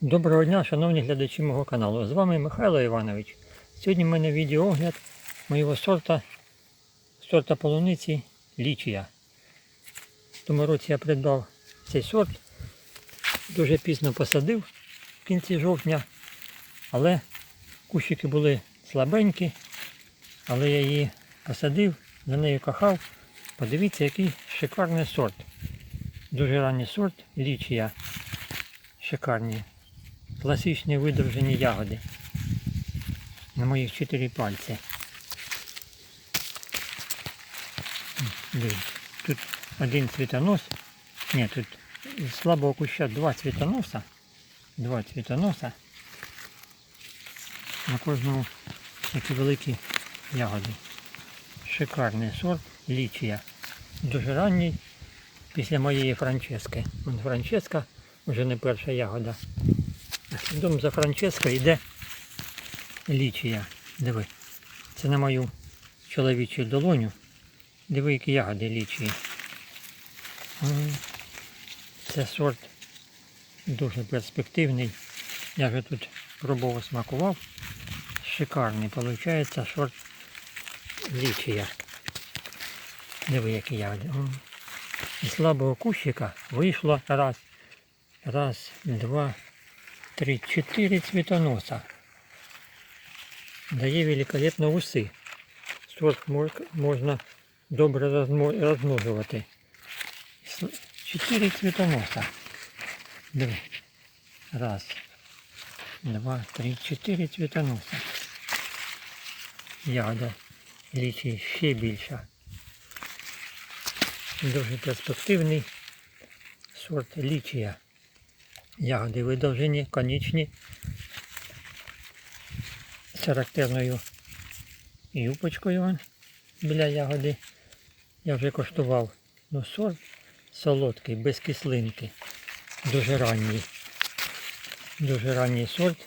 Доброго дня, шановні глядачі мого каналу. З вами Михайло Іванович. Сьогодні в мене відеоогляд моєго сорта, сорта полуниці лічія. В тому році я придбав цей сорт. Дуже пізно посадив в кінці жовтня, але кущики були слабенькі, але я її посадив, за нею кохав. Подивіться, який шикарний сорт. Дуже ранній сорт лічія. Шикарні. Класичні видовжені ягоди. На моїх чотири пальці. Тут один цвітонос. Ні, тут слабого куща два цвітоноса. Два цвітоноса. На кожному такі великі ягоди. Шикарний сорт лічія. Дуже ранній. Після моєї Франчески. Франческа вже не перша ягода. Слідом за Франческа йде лічія. Диви. Це на мою чоловічу долоню. Диви, які ягоди лічії. Це сорт дуже перспективний. Я вже тут пробував смакував. Шикарний виходить сорт лічія. Диви, які ягоди. Із слабого кущика вийшло раз, раз, два, три, чотири цвітоноса. Дає великолепно уси. Сорт мож- можна добре. С- Чотири цвітоноса. Диви. Раз, два, три, чотири цвітоноса. Ягода лічить ще більша. Дуже перспективний сорт лічія. Ягоди видовжені, конічні, з характерною юпочкою біля ягоди. Я вже коштував. Ну, сорт солодкий, без кислинки. Дуже ранній. Дуже ранній сорт.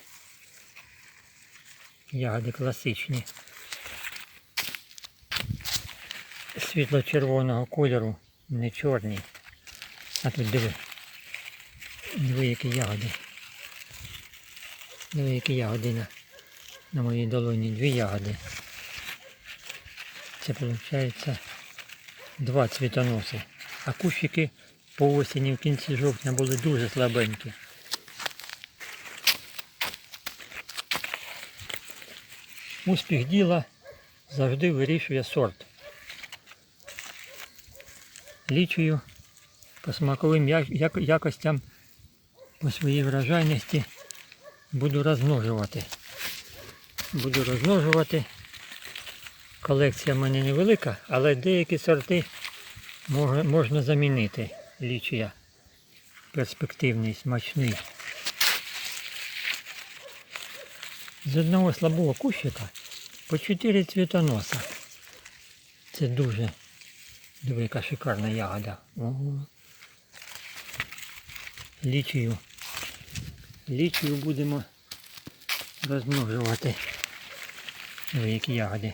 Ягоди класичні. Світло-червоного кольору, не чорні. А тут диви. Диви, які ягоди. Диви, які ягоди на, на моїй долоні. Дві ягоди. Це виходить два цвітоноси. А кущики по осені в кінці жовтня були дуже слабенькі. Успіх діла завжди вирішує сорт. Лічую по смаковим якостям, по своїй вражайності буду розмножувати. Буду розмножувати. Колекція в мене невелика, але деякі сорти можна замінити. Лічія перспективний, смачний. З одного слабого кущика по 4 цвітоноса. Це дуже Диви, шикарна ягода. Лічію. Лічію будемо розмножувати. Диви, які ягоди.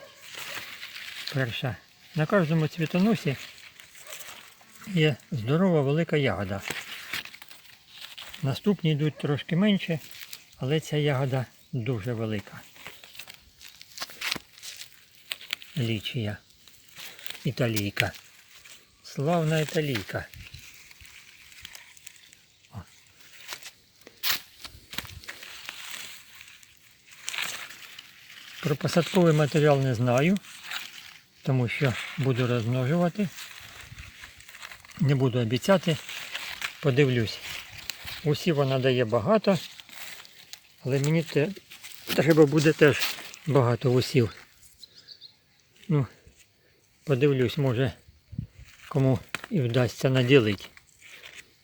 Перша. На кожному цвітоносі є здорова велика ягода. Наступні йдуть трошки менше, але ця ягода дуже велика. Лічія. Італійка. Славна італійка. Про посадковий матеріал не знаю, тому що буду розмножувати. Не буду обіцяти. Подивлюсь. Усі вона дає багато, але мені те, треба буде теж багато усів. Ну, подивлюсь, може кому і вдасться наділити.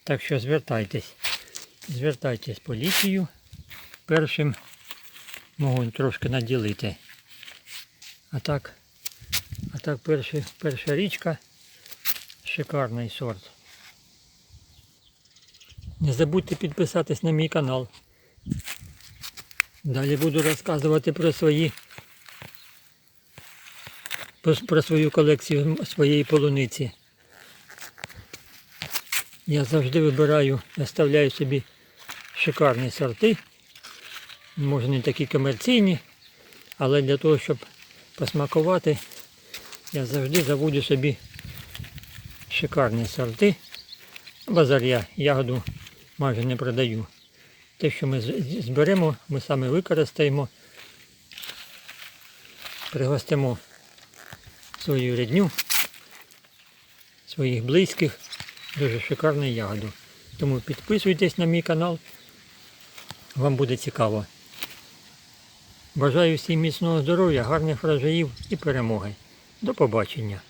Так що звертайтесь. Звертайтесь по лікію. Першим можу трошки наділити. А так, а так перший, перша річка шикарний сорт. Не забудьте підписатись на мій канал. Далі буду розказувати про свої про свою колекцію своєї полуниці. Я завжди вибираю, оставляю собі шикарні сорти. Може не такі комерційні, але для того, щоб посмакувати, я завжди заводжу собі шикарні сорти. Базар я ягоду майже не продаю. Те, що ми зберемо, ми саме використаємо, пригостимо свою рідню, своїх близьких, дуже шикарну ягоду. Тому підписуйтесь на мій канал, вам буде цікаво. Бажаю всім міцного здоров'я, гарних врожаїв і перемоги. До побачення!